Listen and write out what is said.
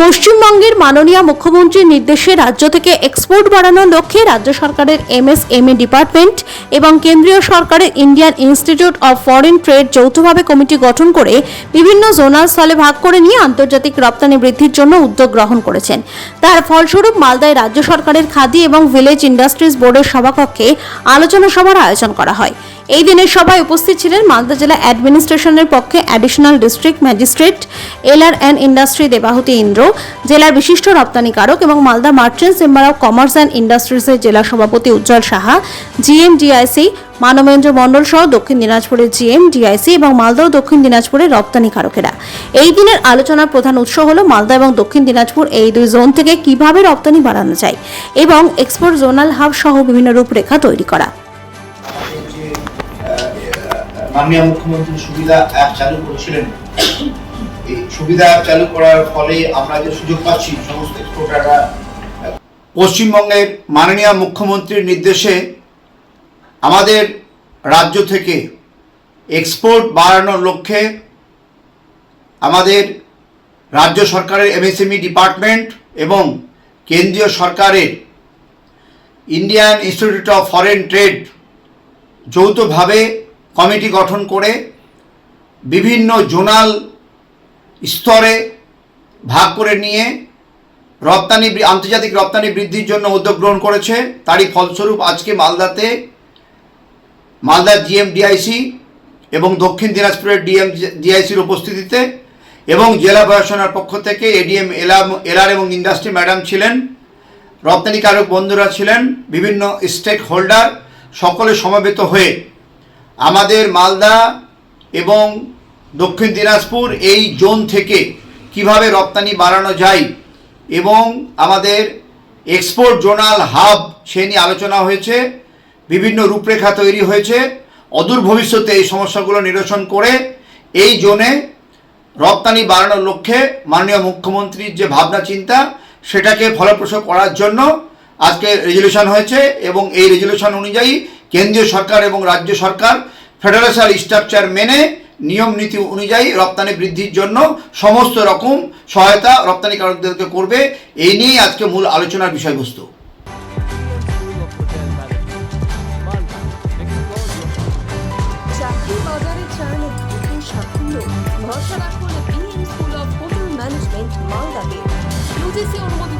পশ্চিমবঙ্গের মাননীয় মুখ্যমন্ত্রীর নির্দেশে রাজ্য থেকে এক্সপোর্ট বাড়ানোর লক্ষ্যে রাজ্য সরকারের এমএসএমই ডিপার্টমেন্ট এবং কেন্দ্রীয় সরকারের Indian institute of foreign trade যৌথভাবে কমিটি গঠন করে বিভিন্ন জোনাল স্থলে ভাগ করে নিয়ে আন্তর্জাতিক রপ্তানি বৃদ্ধির জন্য উদ্যোগ গ্রহণ করেছেন। তার ফলস্বরূপ মালদায় রাজ্য সরকারের খাদি এবং ভিলেজ ইন্ডাস্ট্রিজ বোর্ডের সভাকক্ষে আলোচনা সভার আয়োজন করা হয়। এই দিনের সভায় উপস্থিত ছিলেন মালদা জেলা অ্যাডমিনিস্ট্রেশনের পক্ষে additional district magistrate LR and industry Debahuti Indra, জেলার বিশিষ্ট রপ্তানিকারক এবং Malda merchant chamber of commerce and ইন্ডাস্ট্রিজের জেলা সভাপতি উজ্জ্বল সাহা জিএম ডিআইসি মানবেন্দ্র মণ্ডল সহ দক্ষিণ দিনাজপুরের জিএম ডিআইসি এবং মালদা ও দক্ষিণ দিনাজপুরের রপ্তানিকারকেরা এই দিনের আলোচনার প্রধান উৎস হল মালদা এবং দক্ষিণ দিনাজপুর এই দুই জোন থেকে কীভাবে রপ্তানি বাড়ানো যায় এবং এক্সপোর্ট জোনাল হাব সহ বিভিন্ন রূপরেখা তৈরি করা। মাননীয় মুখ্যমন্ত্রী সুবিধা অ্যাপ চালু করেছিলেন। এই সুবিধা অ্যাপ চালু করার ফলে আমরা যে সুযোগ পাচ্ছি, সমস্ত এক্সপোর্টাররা পশ্চিমবঙ্গের মাননীয় মুখ্যমন্ত্রীর নির্দেশে আমাদের রাজ্য থেকে এক্সপোর্ট বাড়ানোর লক্ষ্যে আমাদের রাজ্য সরকারের এমএসএমই ডিপার্টমেন্ট এবং কেন্দ্রীয় সরকারের Indian institute of foreign trade যৌথভাবে কমিটি গঠন করে বিভিন্ন জোনাল স্তরে ভাগ করে নিয়ে রপ্তানি আন্তর্জাতিক রপ্তানি বৃদ্ধির জন্য উদ্যোগ গ্রহণ করেছে। তারই ফলস্বরূপ আজকে মালদাতে মালদা জিএম ডিআইসি এবং দক্ষিণ দিনাজপুরের ডিএম ডিআইসির উপস্থিতিতে এবং জেলা প্রশাসনের পক্ষ থেকে এডিএম এলার এলার এবং ইন্ডাস্ট্রি ম্যাডাম ছিলেন, রপ্তানিকারক বন্ধুরা ছিলেন, বিভিন্ন স্টেক হোল্ডার সকলে সমবেত হয়ে আমাদের মালদা এবং দক্ষিণ দিনাজপুর এই জোন থেকে কীভাবে রপ্তানি বাড়ানো যায় এবং আমাদের এক্সপোর্ট জোনাল হাব সে নিয়ে আলোচনা হয়েছে, বিভিন্ন রূপরেখা তৈরি হয়েছে, অদূর ভবিষ্যতে এই সমস্যাগুলো নিরসন করে এই জোনে রপ্তানি বাড়ানোর লক্ষ্যে মাননীয় মুখ্যমন্ত্রীর যে ভাবনা চিন্তা, সেটাকে ফলপ্রসূ করার জন্য আজকে রেজলিউশন হয়েছে এবং এই রেজলিউশন অনুযায়ী কেন্দ্রীয় সরকার এবং রাজ্য সরকার ফেডারেশন স্ট্রাকচার মেনে নিয়ম নীতি অনুযায়ী রপ্তানি বৃদ্ধির জন্য সমস্ত রকম সহায়তা রপ্তানিকারকদেরকে করবে। এই নিয়েই আজকে মূল আলোচনার বিষয়বস্তু। Bharosa school of hotel management মালদাতে। ইউজিসি অনুমোদিত